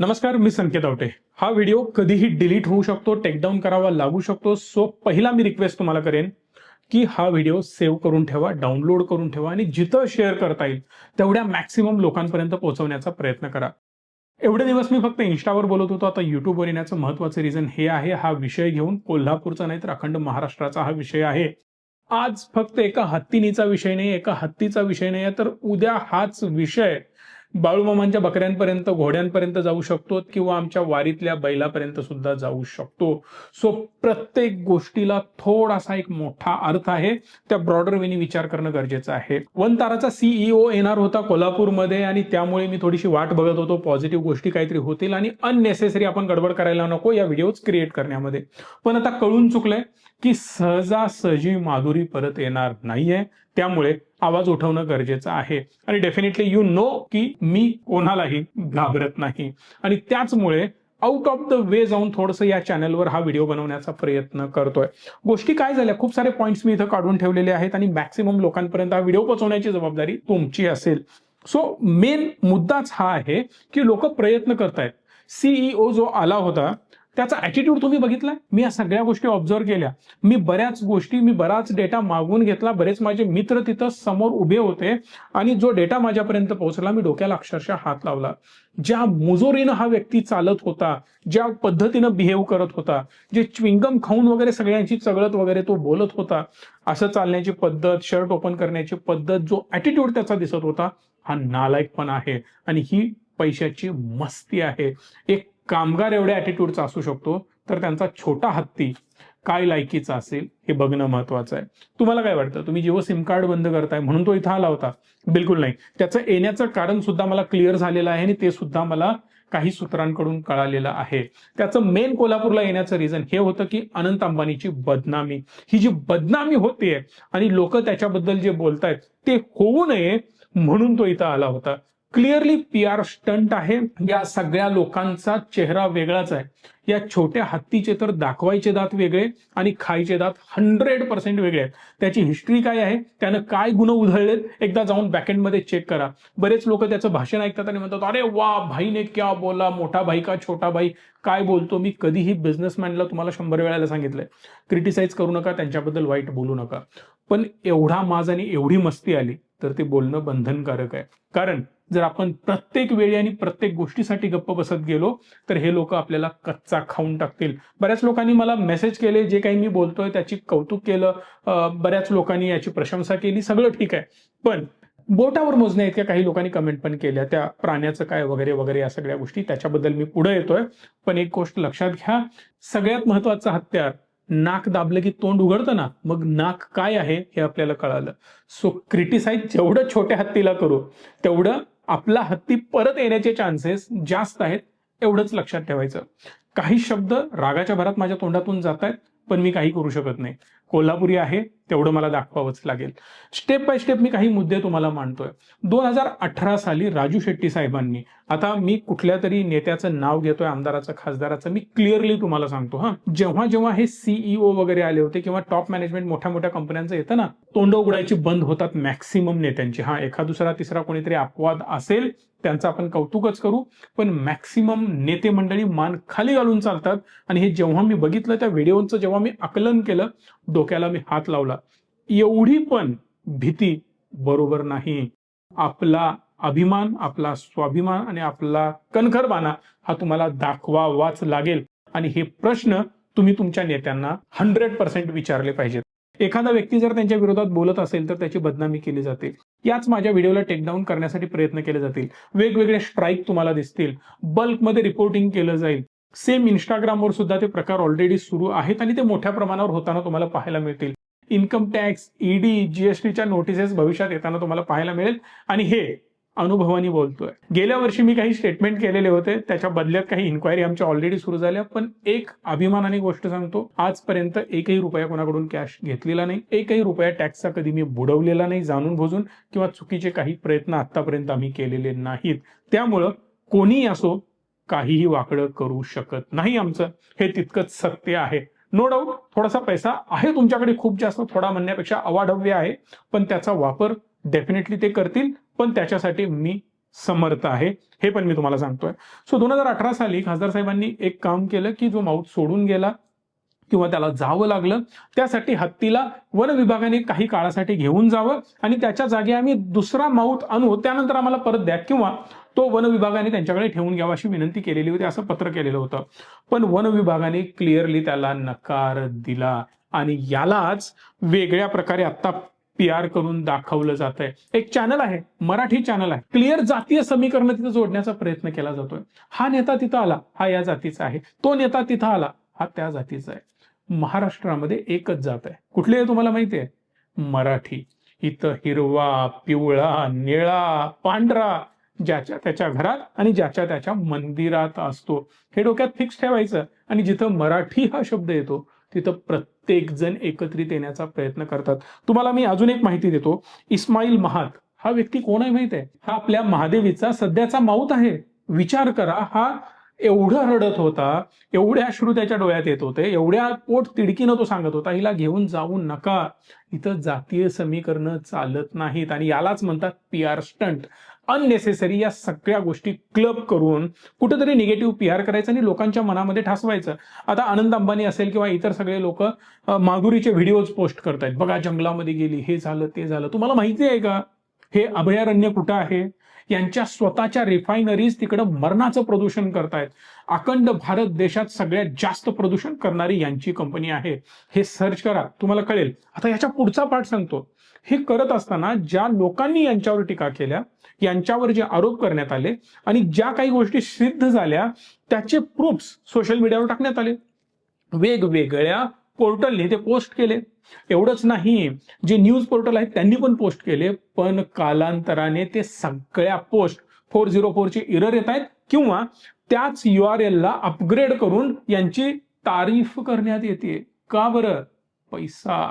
नमस्कार मी संकेत आवटे. हा व्हिडिओ कधीही डिलीट होऊ शकतो टेकडाऊन करावा लागू शकतो. सो पहिला मी रिक्वेस्ट तुम्हाला करेन की हा व्हिडिओ सेव्ह करून ठेवा डाउनलोड करून ठेवा आणि जिथं शेअर करता येईल तेवढ्या मॅक्सिमम लोकांपर्यंत पोहोचवण्याचा प्रयत्न करा. एवढे दिवस मी फक्त इन्स्टावर बोलत होतो. आता युट्यूबवर येण्याचं महत्वाचं रिझन हे आहे हा विषय घेऊन कोल्हापूरचा नाही तर अखंड महाराष्ट्राचा हा विषय आहे. आज फक्त एका हत्तीनीचा विषय नाही एका हत्तीचा विषय नाही तर उद्या हाच विषय बाळूमामांच्या बकऱ्यांपर्यंत घोड्यांपर्यंत जाऊ शकतो किंवा आमच्या वारीतल्या बैलापर्यंत सुद्धा जाऊ शकतो. सो प्रत्येक गोष्टीला थोडासा एक मोठा अर्थ आहे. त्या ब्रॉडर वेनी विचार करणं गरजेचं आहे. वन ताराचा सीईओ येणार होता कोल्हापूरमध्ये आणि त्यामुळे मी थोडीशी वाट बघत होतो. पॉझिटिव्ह गोष्टी काहीतरी होतील आणि अननेसेसरी आपण गडबड करायला नको या व्हिडिओज क्रिएट करण्यामध्ये. पण आता कळून चुकलंय की सहजासहजी माधुरी परत येणार नाहीये. त्यामुळे आवाज उठवणं गरजेचं आहे. आणि डेफिनेटली यू नो की मी कोणालाही घाबरत नाही. आणि त्याचमुळे आउट ऑफ द वे जाऊन थोडंसं या चॅनलवर हा व्हिडिओ बनवण्याचा प्रयत्न करतोय. गोष्टी काय झाल्या? खूप सारे पॉईंट्स मी इथं काढून ठेवलेले आहेत आणि मॅक्सिमम लोकांपर्यंत हा व्हिडिओ पोहोचवण्याची जबाबदारी तुमची असेल. सो मेन मुद्दाच हा आहे की लोक प्रयत्न करतायत. सीईओ जो आला होता त्याचा ऍटिट्यूड तुम्ही बघितलाय? मी या सगळ्या गोष्टी ऑब्झर्व केल्या. मी बऱ्याच गोष्टी मी बराच डेटा मागवून घेतला. बरेच माझे मित्र तिथं समोर उभे होते आणि जो डेटा माझ्यापर्यंत पोहोचला मी डोक्याला अक्षरशः हात लावला. ज्या मुजोरीनं हा व्यक्ती चालत होता ज्या पद्धतीनं बिहेव करत होता जे च्विंगम खाऊन वगैरे सगळ्यांची चगळत वगैरे तो बोलत होता असं चालण्याची पद्धत शर्ट ओपन करण्याची पद्धत जो अॅटिट्यूड त्याचा दिसत होता हा नालायकपणा आहे. आणि ही पैशाची मस्ती आहे. एक कामगार एवढ्या ॲटिट्यूडचा असू शकतो तर त्यांचा छोटा हत्ती काय लायकीचा असेल हे बघणं महत्वाचं आहे. तुम्हाला काय वाटतं? तुम्ही जेव्हा सिम कार्ड बंद करताय म्हणून तो इथं आला होता. बिलकुल नाही. त्याचं येण्याचं कारण सुद्धा मला क्लिअर झालेलं आहे आणि ते सुद्धा मला काही सूत्रांकडून कळालेलं आहे. त्याचं मेन कोल्हापूरला येण्याचं रिझन हे होतं की अनंत अंबानीची बदनामी. ही जी बदनामी होतीये आणि लोक त्याच्याबद्दल जे बोलतायत ते होऊ नये म्हणून तो इथं आला होता. क्लिअरली पी आर स्टंट आहे. या सगळ्या लोकांचा चेहरा वेगळाच आहे. या छोट्या हत्तीचे तर दाखवायचे दात वेगळे आणि खायचे दात हंड्रेड पर्सेंट वेगळे आहेत. त्याची हिस्ट्री काय आहे? त्यानं काय गुण उधळलेत? एकदा जाऊन बॅकेंडमध्ये चेक करा. बरेच लोक त्याचं भाषण ऐकतात आणि म्हणतात अरे वा भाईने क्या बोला? मोठा भाई का छोटा भाई? काय बोलतो? मी कधीही बिझनेसमॅनला तुम्हाला शंभर वेळाला सांगितलंय. क्रिटिसाइज करू नका त्यांच्याबद्दल वाईट बोलू नका. पण एवढा माज आणि एवढी मस्ती आली तर ते बोलणं बंधनकारक आहे. कारण जर आपण प्रत्येक वेळी आणि प्रत्येक गोष्टीसाठी गप्प बसत गेलो तर हे लोक आपल्याला कच्चा खाऊन टाकतील. बऱ्याच लोकांनी मला मेसेज केले जे काही मी बोलतोय त्याची कौतुक केलं बऱ्याच लोकांनी याची प्रशंसा केली सगळं ठीक आहे. पण बोटावर मोजण्या इतक्या काही लोकांनी कमेंट पण केल्या. त्या प्राण्याचं काय वगैरे वगैरे या सगळ्या गोष्टी त्याच्याबद्दल मी पुढे येतोय. पण एक गोष्ट लक्षात घ्या सगळ्यात महत्वाचं हत्यार नाक दाबलं की तोंड उघडतं ना मग नाक काय आहे हे आपल्याला कळालं. सो क्रिटिसाइज जेवढं छोट्या हत्तीला करू तेवढं आपला हत्ती परत येण्याचे चान्सेस जास्त आहेत एवढंच लक्षात ठेवायचं. काही शब्द रागाच्या भरात माझ्या तोंडातून जात आहेत पण मी काही करू शकत नाही. कोल्हापुरी आहे तेवढं मला दाखवावंच लागेल. स्टेप बाय स्टेप मी काही मुद्दे तुम्हाला मांडतोय. दोन हजार अठरा साली राजू शेट्टी साहेबांनी आता मी कुठल्या तरी नेत्याचं नाव घेतोय आमदाराचं खासदाराचं मी क्लिअरली तुम्हाला सांगतो हा. जेव्हा जेव्हा हे सीईओ वगैरे आले होते किंवा टॉप मॅनेजमेंट मोठ्या मोठ्या कंपन्यांचं येतं ना तोंड उघडायची बंद होतात मॅक्सिमम नेत्यांची. हा एखा दुसरा तिसरा कोणीतरी अपवाद असेल त्यांचं आपण कौतुकच करू. पण मॅक्सिमम नेते मंडळी मान खाली घालून चालतात. आणि हे जेव्हा मी बघितलं त्या व्हिडिओचं जेव्हा मी आकलन केलं डोक्याला मी हात लावला. एवढी पण भीती बरोबर नाही. आपला अभिमान आपला स्वाभिमान आणि आपला कणखरबाना हा तुम्हाला दाखवावाच लागेल. आणि हे प्रश्न तुम्ही तुमच्या नेत्यांना हंड्रेड पर्सेंट विचारले पाहिजेत. एखादा व्यक्ती जर त्यांच्या विरोधात बोलत असेल तर त्याची बदनामी केली जाते. याच माझ्या व्हिडिओला टेकडाऊन करण्यासाठी प्रयत्न केले जातील. वेगवेगळे स्ट्राईक तुम्हाला दिसतील. बल्कमध्ये रिपोर्टिंग केलं जाईल. सेम इंस्टाग्रामवर सुद्धा ते प्रकार ऑलरेडी सुरू आहेत आणि ते मोठ्या प्रमाणावर होताना तुम्हाला पाहायला मिळतील. इन्कम टॅक्स ईडी जीएसटीच्या नोटिसेस भविष्यात येताना तुम्हाला पाहायला मिळेल. आणि हे अनुभवानी बोलतोय. गेल्या वर्षी मी काही स्टेटमेंट केलेले होते त्याच्या बदल्यात काही इन्क्वायरी आमच्या ऑलरेडी सुरू झाल्या पण एक अभिमानाने गोष्ट सांगतो आजपर्यंत एकही रुपया कोणाकडून कॅश घेतलेला नाही एकही रुपया टॅक्सचा कधी मी बुडवलेला नाही जाणून बुजून किंवा चुकीचे काही प्रयत्न आतापर्यंत आम्ही केलेले नाहीत. त्यामुळं कोणीही असो काहीही वाकडं करू शकत नाही आमचं. हे तितकंच सत्य आहे. नो डाऊट थोडासा पैसा आहे तुमच्याकडे खूप जास्त थोडा म्हणण्यापेक्षा अवाढव्य आहे पण त्याचा वापर डेफिनेटली ते करतील पण त्याच्यासाठी मी समर्थ आहे. हे पण मी तुम्हाला सांगतोय. सो दोन हजार अठरा साली खासदार साहेबांनी एक काम केलं की जो माऊत सोडून गेला किंवा त्याला जावं लागलं त्यासाठी हत्तीला वन विभागाने काही काळासाठी घेऊन जावं आणि त्याच्या जागी आम्ही दुसरा माऊत आणू त्यानंतर आम्हाला परत द्या किंवा तो वन विभागाने त्यांच्याकडे ठेवून घ्यावा अशी विनंती केलेली होती असं पत्र केलेलं होतं. पण वन विभागाने क्लिअरली त्याला नकार दिला आणि यालाच वेगळ्या प्रकारे आत्ता पी आर करून दाखवलं जात आहे एक चॅनल आहे मराठी चॅनल आहे. क्लिअर जातीय समीकरण तिथं जोडण्याचा प्रयत्न केला जातोय. हा नेता तिथं आला हा या जातीचा आहे. तो नेता तिथं आला हा त्या जातीचा आहे. महाराष्ट्रामध्ये एकच जात आहे. कुठली आहे तुम्हाला माहिती आहे? मराठी. इथं हिरवा पिवळा निळा पांढरा ज्याच्या त्याच्या घरात आणि ज्याच्या त्याच्या मंदिरात असतो. हे डोक्यात फिक्स ठेवायचं आणि जिथं मराठी हा शब्द येतो तिथं प्रत्येक जण एकत्रित येण्याचा प्रयत्न करतात. तुम्हाला मी अजून एक माहिती देतो. इस्माईल महात हा व्यक्ती कोण आहे माहीत आहे? हा आपल्या महादेवीचा सध्याचा माऊत आहे. विचार करा हा एवढं रडत होता एवढे अश्रू त्याच्या डोळ्यात येत होते एवढ्या पोट तिडकीनं तो सांगत होता हिला घेऊन जाऊ नका. इथं जातीय समीकरणं चालत नाहीत. आणि यालाच म्हणतात पी आर स्टंट. अननेसेसरी या सगळ्या गोष्टी क्लब करून कुठेतरी निगेटिव्ह पी आर करायचं आणि लोकांच्या मनामध्ये ठासवायचं. आता आनंद अंबानी असेल किंवा इतर सगळे लोक माधुरीचे व्हिडिओज पोस्ट करतायत. बघा जंगलामध्ये गेली हे झालं ते झालं. तुम्हाला माहिती आहे का? हे अभयारण्य कुठं आहे? यांच्या स्वतःच्या रिफायनरीज तिकडं मरणाचं प्रदूषण करतायत. अखंड भारत देशात सगळ्यात जास्त प्रदूषण करणारी यांची कंपनी आहे. हे सर्च करा. तुम्हाला कळेल. आता याच्या पुढचा पाठ सांगतो. हे करत असताना ज्या लोकांनी यांच्यावर टीका केल्या यांच्यावर जे आरोप करण्यात आले आणि ज्या काही गोष्टी सिद्ध झाल्या त्याचे प्रूफ्स सोशल मीडियावर टाकण्यात आले. वेगवेगळ्या पोर्टलने ते पोस्ट केले. एवढंच नाही जे न्यूज पोर्टल आहेत त्यांनी पण पोस्ट केले पण कालांतराने ते सगळ्या पोस्ट फोर झिरो फोरचे इरर येत आहेत किंवा त्याच यू आर एलला अपग्रेड करून यांची तारीफ करण्यात येते. का बरं? पैसा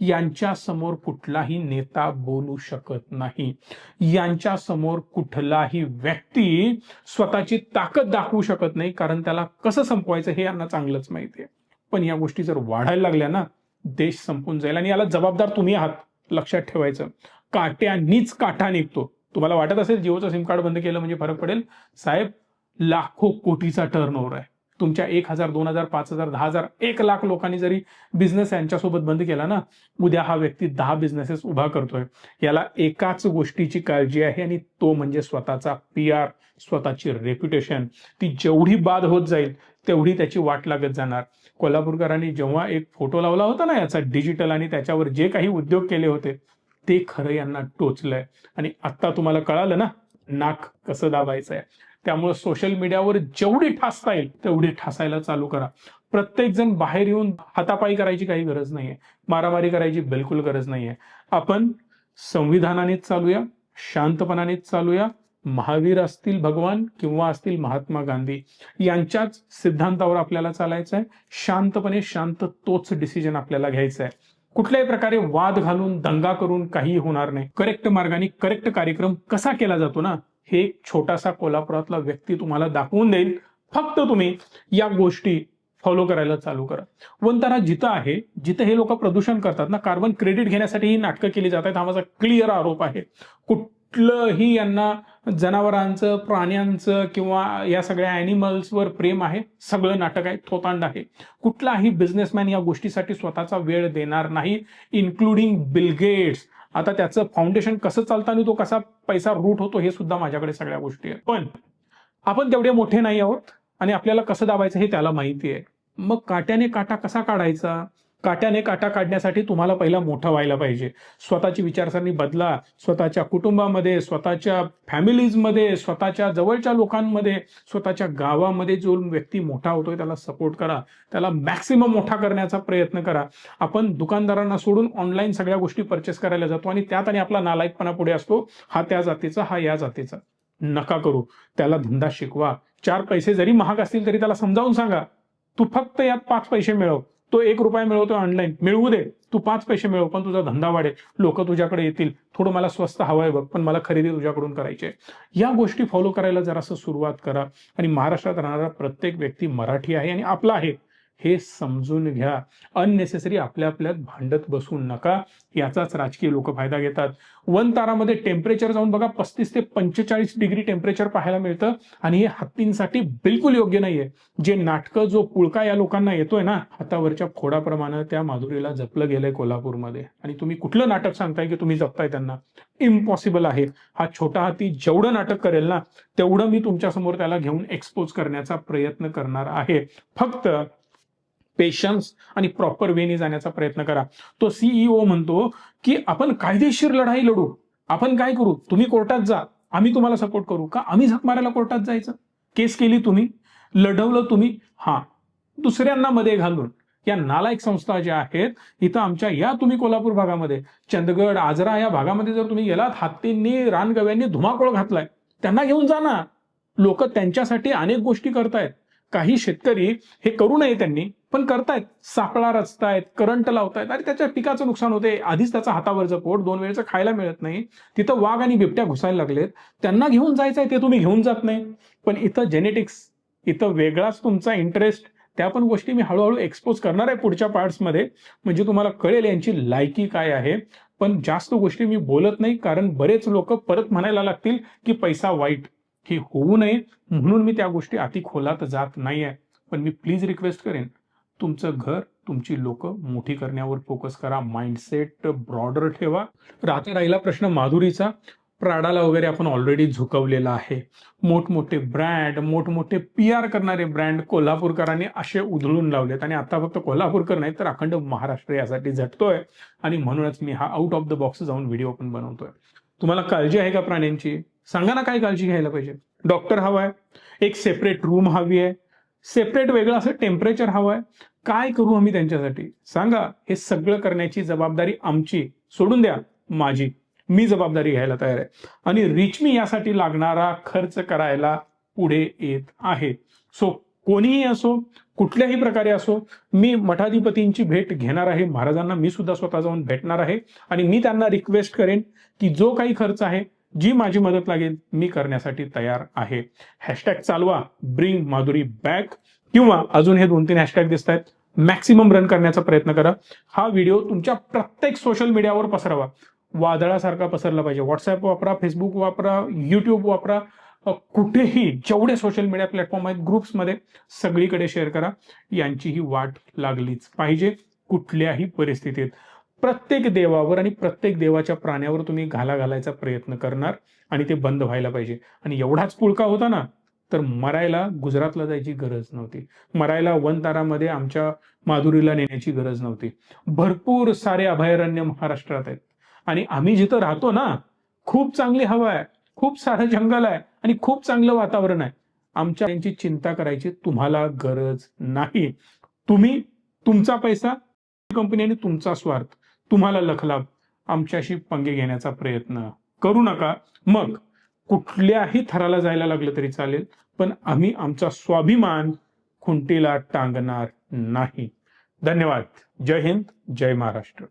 यांच्या समोर कुठलाही नेता बोलू शकत नाही. यांच्या समोर कुठलाही व्यक्ती स्वतःची ताकद दाखवू शकत नाही कारण त्याला कसं संपवायचं हे यांना चांगलंच माहिती आहे पण या गोष्टी जर वाढायला लागल्या ना देश संपून जाईल. आणि याला जबाबदार तुम्ही आहात लक्षात ठेवायचं. काट्यानीच काठा निघतो. तुम्हाला वाटत असेल जिओचं सिम कार्ड बंद केलं म्हणजे फरक पडेल? साहेब लाखो कोटीचा टर्न ओव्हर आहे. तुमच्या एक हजार दोन हजार पाच हजार दहा हजार एक लाख लोकांनी जरी बिझनेस यांच्यासोबत बंद केला ना उद्या हा व्यक्ती दहा बिझनेसेस उभा करतोय. याला एकाच गोष्टीची काळजी आहे आणि तो म्हणजे स्वतःचा पी आर स्वतःची रेप्युटेशन ती जेवढी बाद होत जाईल तेवढी त्याची वाट लागत जाणार. कोल्हापूरकरांनी जेव्हा एक फोटो लावला होता ना याचा डिजिटल आणि त्याच्यावर जे काही उद्योग केले होते ते खरं यांना टोचलंय. आणि आत्ता तुम्हाला कळालं ना नाक कसं दाबायचं आहे त्यामुळे सोशल मीडियावर जेवढी ठासता येईल तेवढी ठासायला चालू करा. प्रत्येक जण बाहेर येऊन हातापायी करायची काही गरज नाहीये. मारामारी करायची बिलकुल गरज नाहीये. आपण संविधानानेच चालूया शांतपणानेच चालूया. महावीर असतील भगवान किंवा असतील महात्मा गांधी यांच्याच सिद्धांतावर आपल्याला चालायचं आहे शांतपणे शांत तोच डिसिजन आपल्याला घ्यायचा आहे कुठल्याही प्रकारे वाद घालून दंगा करून काही होणार नाही. करेक्ट मार्गाने करेक्ट कार्यक्रम कसा केला जातो ना हे एक छोटासा कोल्हापुरातला व्यक्ती तुम्हाला दाखवून देईल. फक्त तुम्ही या गोष्टी फॉलो करायला चालू करा. वंतारा जिथं आहे जिथं हे लोक प्रदूषण करतात ना कार्बन क्रेडिट घेण्यासाठी ही नाटकं केली जात आहेत. हा माझा क्लिअर आरोप आहे. कुठलंही यांना जनावरांचं प्राण्यांचं किंवा या सगळ्या ॲनिमल्सवर प्रेम आहे सगळं नाटक आहे थोतांड आहे. कुठलाही बिझनेसमॅन या गोष्टीसाठी स्वतःचा वेळ देणार नाही इन्क्लुडिंग बिलगेट्स आता त्याचं फाउंडेशन कसं चालतं आणि तो कसा पैसा रूट होतो हे सुद्धा माझ्याकडे सगळ्या गोष्टी आहेत. पण आपण तेवढे मोठे नाही आहोत आणि आपल्याला कसं दाबायचं हे त्याला माहिती आहे. मग काट्याने काटा कसा काढायचा? काट्याने काटा काढण्यासाठी तुम्हाला पहिला मोठा व्हायला पाहिजे. स्वतःची विचारसरणी बदला स्वतःच्या कुटुंबामध्ये स्वतःच्या फॅमिलीजमध्ये स्वतःच्या जवळच्या लोकांमध्ये स्वतःच्या गावामध्ये जो व्यक्ती मोठा होतोय त्याला सपोर्ट करा. त्याला मॅक्सिमम मोठा करण्याचा प्रयत्न करा. आपण दुकानदारांना सोडून ऑनलाईन सगळ्या गोष्टी परचेस करायला जातो आणि त्यात आणि आपला नालायकपणा पुढे असतो. हा त्या जातीचा हा या जातीचा. नका करू. त्याला धंदा शिकवा. चार पैसे जरी महाग असतील तरी त्याला समजावून सांगा. तू फक्त यात पाच पैसे मिळव. तो एक रुपया मिळवतो ऑनलाईन मिळवू दे. तू पाच पैसे मिळव पण तुझा धंदा वाढेल. लोक तुझ्याकडे येतील. थोडं मला स्वस्त हवंय बघ पण मला खरेदी तुझ्याकडून करायची आहे. या गोष्टी फॉलो करायला जरासं सुरुवात करा. आणि महाराष्ट्रात राहणारा प्रत्येक व्यक्ती मराठी आहे आणि आपला आहे. हे समजून घ्या. अननेसेसरी आपल्या आपल्यात भांडत बसू नका. याचाच राजकीय लोक फायदा घेतात. वन तारामध्ये टेम्परेचर जाऊन बघा पस्तीस ते पंचेचाळीस डिग्री टेम्परेचर पाहायला मिळतं. आणि हे हत्तींसाठी बिलकुल योग्य नाहीये. जे नाटकं जो पुळका या लोकांना येतोय ना हातावरच्या खोडाप्रमाणे त्या माधुरीला जपलं गेलंय कोल्हापूरमध्ये. आणि तुम्ही कुठलं नाटक सांगताय की तुम्ही जपताय त्यांना? इम्पॉसिबल आहे. हा छोटा हाती जेवढं नाटक करेल ना तेवढं मी तुमच्यासमोर त्याला घेऊन एक्सपोज करण्याचा प्रयत्न करणार आहे. फक्त पेशन्स आणि प्रॉपर वेने जाण्याचा प्रयत्न करा. तो सीईओ म्हणतो की आपण कायदेशीर लढाई लढू. आपण काय करू? तुम्ही कोर्टात जा. आम्ही तुम्हाला सपोर्ट करू. का आम्ही झक मारायला कोर्टात जायचं? केस केली तुम्ही. लढवलं तुम्ही. हा. दुसऱ्यांना मध्ये घालून. या नालायक संस्था ज्या आहेत इथं आमच्या या तुम्ही कोल्हापूर भागामध्ये. चंदगड आजरा या भागामध्ये जर तुम्ही गेलात हत्तींनी रानगव्यांनी धुमाकूळ घातलाय. त्यांना घेऊन जा ना. लोक त्यांच्यासाठी अनेक गोष्टी करतायत. काही शेतकरी हे करू नये त्यांनी. पण करतायत सापळा रचतायत करंट लावतायत आणि त्याच्या पिकाचं नुकसान होते आधीच त्याचा हातावरचं पोट दोन वेळेचं खायला मिळत नाही. तिथं वाघ आणि बिबट्या घुसायला लागलेत. त्यांना घेऊन जायचंय ते तुम्ही घेऊन जात नाही. पण इथं जेनेटिक्स इथं वेगळाच तुमचा इंटरेस्ट त्या पण गोष्टी मी हळूहळू एक्सपोज करणार आहे पुढच्या पार्ट्समध्ये म्हणजे तुम्हाला कळेल यांची लायकी काय आहे. पण जास्त गोष्टी मी बोलत नाही कारण बरेच लोक परत म्हणायला लागतील की पैसा वाईट. हे होऊ नये. म्हणून मी त्या गोष्टी अति खोलात जात नाहीये. पण मी प्लीज रिक्वेस्ट करेन. तुमचं घर तुमची लोक मोठी करण्यावर फोकस करा. माइंडसेट ब्रॉडर ठेवा. राहता राहिला प्रश्न माधुरीचा. प्राडाला वगैरे आपण ऑलरेडी झुकवलेला आहे. मोठमोठे ब्रँड मोठमोठे पी आर करणारे ब्रँड कोल्हापूरकरांनी असे उधळून लावलेत. आणि आता फक्त कोल्हापूरकर नाही तर अखंड महाराष्ट्र यासाठी झटतोय. आणि म्हणूनच मी हा आउट ऑफ द बॉक्स जाऊन व्हिडिओ पण बनवतोय. तुम्हाला काळजी आहे का प्राण्यांची? सांगा ना काय काळजी घ्यायला पाहिजे. डॉक्टर हवाय. एक सेपरेट रूम हवी आहे. सेपरेट वेगळं असं टेम्परेचर हवं आहे काय करू आम्ही त्यांच्यासाठी? सांगा हे सगळं करण्याची जबाबदारी आमची. सोडून द्या माझी. मी जबाबदारी घ्यायला तयार आहे. आणि रिचमी यासाठी लागणारा खर्च करायला पुढे येत आहे. सो कोणीही असो कुठल्याही प्रकारे असो मी मठाधिपतींची भेट घेणार आहे. महाराजांना मी सुद्धा स्वतः जाऊन भेटणार आहे. आणि मी त्यांना रिक्वेस्ट करेन की जो काही खर्च आहे जी माझी मदत लागेल मी करण्यासाठी तयार आहे. हॅशटॅग चालवा ब्रिंग माधुरी बॅक किंवा अजून हे दोन तीन हॅशटॅग दिसत आहेत मॅक्सिमम रन करण्याचा प्रयत्न करा. हा व्हिडिओ तुमच्या प्रत्येक सोशल मीडियावर पसरवा. वादळासारखा पसरला पाहिजे. व्हॉट्सअप वापरा फेसबुक वापरा युट्यूब वापरा. कुठेही जेवढे सोशल मीडिया प्लॅटफॉर्म आहेत ग्रुप्समध्ये सगळीकडे शेअर करा. यांची ही वाट लागलीच पाहिजे कुठल्याही परिस्थितीत. प्रत्येक देवावर आणि प्रत्येक देवाच्या प्राण्यावर तुम्ही घाला घालायचा प्रयत्न करणार आणि ते बंद व्हायला पाहिजे. आणि एवढाच पुळका होता ना तर मरायला गुजरातला जायची गरज नव्हती. मरायला वनतारामध्ये आमच्या माधुरीला नेण्याची गरज नव्हती. भरपूर सारे अभयारण्य महाराष्ट्रात आहेत. आणि आम्ही जिथं राहतो ना खूप चांगली हवा आहे खूप सारं जंगल आहे आणि खूप चांगलं वातावरण आहे. आमच्या यांची चिंता करायची तुम्हाला गरज नाही. तुम्ही तुमचा पैसा कंपनी आणि तुमचा स्वार्थ. तुम्हाला लखलाभ आमच्याशी पंगे घेण्याचा प्रयत्न करू नका. मग कुठल्याही थराला जायला लागलं तरी चालेल पण आम्ही आमचा स्वाभिमान खुंटीला टांगणार नाही. धन्यवाद. जय हिंद जय महाराष्ट्र.